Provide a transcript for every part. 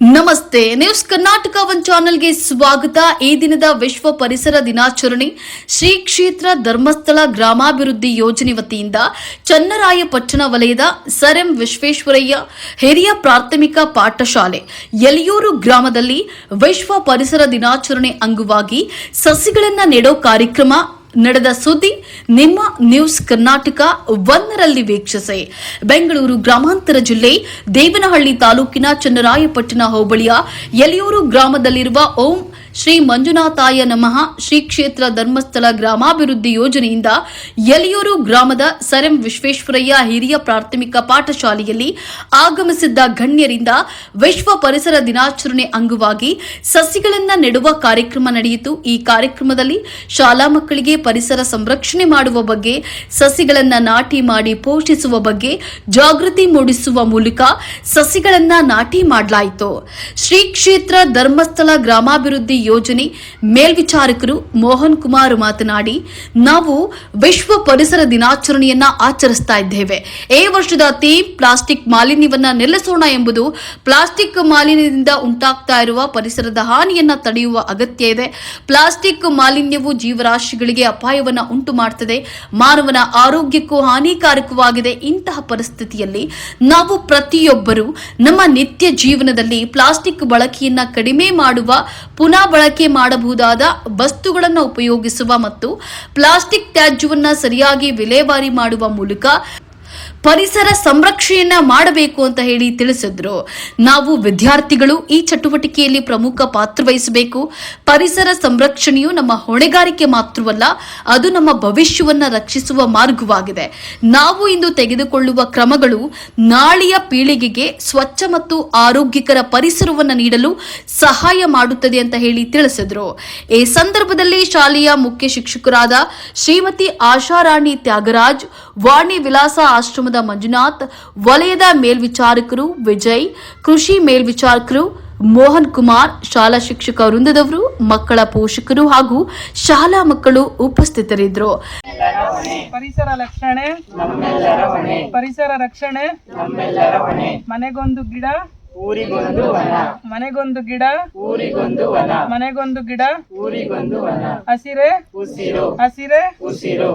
ನಮಸ್ತೆ, news Karnataka one ಚಾನೆಲ್ಗೆ ಸ್ವಾಗತ. ಈ ದಿನದ ವಿಶ್ವ ಪರಿಸರ ದಿನಾಚರಣೆ, ಶ್ರೀ ಕ್ಷೇತ್ರ ಧರ್ಮಸ್ಥಳ ಗ್ರಾಮಾಭಿವೃದ್ಧಿ ಯೋಜನೆ ವತಿಯಿಂದ ಚನ್ನರಾಯಪಟ್ಟಣ ವಲಯದ ಸರ್ ಎಂ ವಿಶ್ವೇಶ್ವರಯ್ಯ ಹಿರಿಯ ಪ್ರಾಥಮಿಕ ಪಾಠಶಾಲೆ ಯಲಿಯೂರು ಗ್ರಾಮದಲ್ಲಿ ವಿಶ್ವ ಪರಿಸರ ದಿನಾಚರಣೆ ಅಂಗವಾಗಿ ಸಸಿಗಳನ್ನು ನೆಡೋ ಕಾರ್ಯಕ್ರಮ ನಡೆದ ಸುದ್ದಿ ನಿಮ್ಮ ನ್ಯೂಸ್ ಕರ್ನಾಟಕ ಒಂದರಲ್ಲಿ ವೀಕ್ಷಿಸಿ. ಬೆಂಗಳೂರು ಗ್ರಾಮಾಂತರ ಜಿಲ್ಲೆ ದೇವನಹಳ್ಳಿ ತಾಲೂಕಿನ ಚನ್ನರಾಯಪಟ್ಟಣ ಹೋಬಳಿಯ ಯಲಿಯೂರು ಗ್ರಾಮದಲ್ಲಿರುವ ಓಂ ಶ್ರೀ ಮಂಜುನಾಥಾಯ ನಮಃ. ಶ್ರೀ ಕ್ಷೇತ್ರ ಧರ್ಮಸ್ಥಳ ಗ್ರಾಮಾಭಿವೃದ್ಧಿ ಯೋಜನೆಯಿಂದ ಯಲಿಯೂರು ಗ್ರಾಮದ ಸರ್ ವಿಶ್ವೇಶ್ವರಯ್ಯ ಹಿರಿಯ ಪ್ರಾಥಮಿಕ ಪಾಠಶಾಲೆಯಲ್ಲಿ ಆಗಮಿಸಿದ್ದ ಗಣ್ಯರಿಂದ ವಿಶ್ವ ಪರಿಸರ ದಿನಾಚರಣೆ ಅಂಗವಾಗಿ ಸಸಿಗಳನ್ನು ನೆಡುವ ಕಾರ್ಯಕ್ರಮ ನಡೆಯಿತು. ಈ ಕಾರ್ಯಕ್ರಮದಲ್ಲಿ ಶಾಲಾ ಮಕ್ಕಳಿಗೆ ಪರಿಸರ ಸಂರಕ್ಷಣೆ ಮಾಡುವ ಬಗ್ಗೆ, ಸಸಿಗಳನ್ನ ನಾಟಿ ಮಾಡಿ ಪೋಷಿಸುವ ಬಗ್ಗೆ, ಜಾಗೃತಿ ಮೂಡಿಸುವ ಮೂಲಕ ಸಸಿಗಳನ್ನ ನಾಟಿ ಮಾಡಲಾಯಿತು. ಶ್ರೀ ಕ್ಷೇತ್ರ ಧರ್ಮಸ್ಥಳ ಗ್ರಾಮಾಭಿವೃದ್ಧಿ ಯೋಜನೆ. ಮೇಲ್ವಿಚಾರಕರು ಮೋಹನ್ ಕುಮಾರ್ ಮಾತನಾಡಿ, ನಾವು ವಿಶ್ವ ಪರಿಸರ ದಿನಾಚರಣೆಯನ್ನ ಆಚರಿಸ್ತಾ ಇದ್ದೇವೆ. ಈ ವರ್ಷದ ಥೀಮ್ ಪ್ಲಾಸ್ಟಿಕ್ ಮಾಲಿನ್ಯವನ್ನ ನಿಲ್ಲಿಸೋಣ ಎಂಬುದು ಪ್ಲಾಸ್ಟಿಕ್ ಮಾಲಿನ್ಯದಿಂದ ಉಂಟಾಗ್ತಾ ಇರುವ ಪರಿಸರದ ಹಾನಿಯನ್ನ ತಡೆಯುವ ಅಗತ್ಯ ಇದೆ. ಪ್ಲಾಸ್ಟಿಕ್ ಮಾಲಿನ್ಯವು ಜೀವರಾಶಿಗಳಿಗೆ ಅಪಾಯವನ್ನ ಉಂಟು ಮಾಡುತ್ತದೆ ಮಾನವನ ಆರೋಗ್ಯಕ್ಕೂ ಹಾನಿಕಾರಕವಾಗಿದೆ ಇಂತಹ ಪರಿಸ್ಥಿತಿಯಲ್ಲಿ. ನಾವು ಪ್ರತಿಯೊಬ್ಬರು ನಮ್ಮ ನಿತ್ಯ ಜೀವನದಲ್ಲಿ ಪ್ಲಾಸ್ಟಿಕ್ ಬಳಕೆಯನ್ನ ಕಡಿಮೆ ಮಾಡುವ ಪುನಃ ಬಳಕೆ ಮಾಡಬಹುದಾದ ವಸ್ತುಗಳನ್ನು ಉಪಯೋಗಿಸುವ ಮತ್ತು ಪ್ಲಾಸ್ಟಿಕ್ ತ್ಯಾಜ್ಯವನ್ನು ಸರಿಯಾಗಿ ವಿಲೇವಾರಿ ಮಾಡುವ ಮೂಲಕ ಪರಿಸರ ಸಂರಕ್ಷಣೆಯನ್ನ ಮಾಡಬೇಕು ಅಂತ ಹೇಳಿ ತಿಳಿಸಿದ್ರು. ನಾವು ವಿದ್ಯಾರ್ಥಿಗಳು ಈ ಚಟುವಟಿಕೆಯಲ್ಲಿ ಪ್ರಮುಖ ಪಾತ್ರ ವಹಿಸಬೇಕು. ಪರಿಸರ ಸಂರಕ್ಷಣೆಯು ನಮ್ಮ ಹೊಣೆಗಾರಿಕೆ ಮಾತ್ರವಲ್ಲ, ಅದು ನಮ್ಮ ಭವಿಷ್ಯವನ್ನ ರಕ್ಷಿಸುವ ಮಾರ್ಗವಾಗಿದೆ. ನಾವು ಇಂದು ತೆಗೆದುಕೊಳ್ಳುವ ಕ್ರಮಗಳು ನಾಳೆಯ ಪೀಳಿಗೆಗೆ ಸ್ವಚ್ಛ ಮತ್ತು ಆರೋಗ್ಯಕರ ಪರಿಸರವನ್ನು ನೀಡಲು ಸಹಾಯ ಮಾಡುತ್ತದೆ ಅಂತ ಹೇಳಿ ತಿಳಿಸಿದ್ರು. ಈ ಸಂದರ್ಭದಲ್ಲಿ ಶಾಲೆಯ ಮುಖ್ಯ ಶಿಕ್ಷಕರಾದ ಶ್ರೀಮತಿ ಆಶಾರಾಣಿ ತ್ಯಾಗರಾಜ್, ವಾಣಿ ವಿಲಾಸ ಆಶ್ರಮದ ಮಂಜುನಾಥ್, ವಲಯದ ಮೇಲ್ವಿಚಾರಕರು ವಿಜಯ್, ಕೃಷಿ ಮೇಲ್ವಿಚಾರಕರು ಮೋಹನ್ ಕುಮಾರ್, ಶಾಲಾ ಶಿಕ್ಷಕ ವೃಂದದವರು, ಮಕ್ಕಳ ಪೋಷಕರು ಹಾಗೂ ಶಾಲಾ ಮಕ್ಕಳು ಉಪಸ್ಥಿತರಿದ್ದರು. ಪರಿಸರ ರಕ್ಷಣೆ ಪರಿಸರ ರಕ್ಷಣೆ, ಮನೆಗೊಂದು ಗಿಡ ಊರಿಗೊಂದು ಮನೆಗೊಂದು ಗಿಡ ಊರಿಗೊಂದು ಮನೆಗೊಂದು ಗಿಡ ಊರಿಗೊಂದು ಹಸಿರೆ ಹಸಿರೆ ಉಸಿರು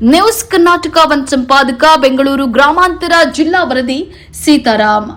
ನ್ಯೂಸ್ ಕರ್ನಾಟಕ ಒನ್ ಸಂಪಾದಕ ಬೆಂಗಳೂರು ಗ್ರಾಮಾಂತರ ಜಿಲ್ಲಾ ವರದಿ ಸೀತಾರಾಮ್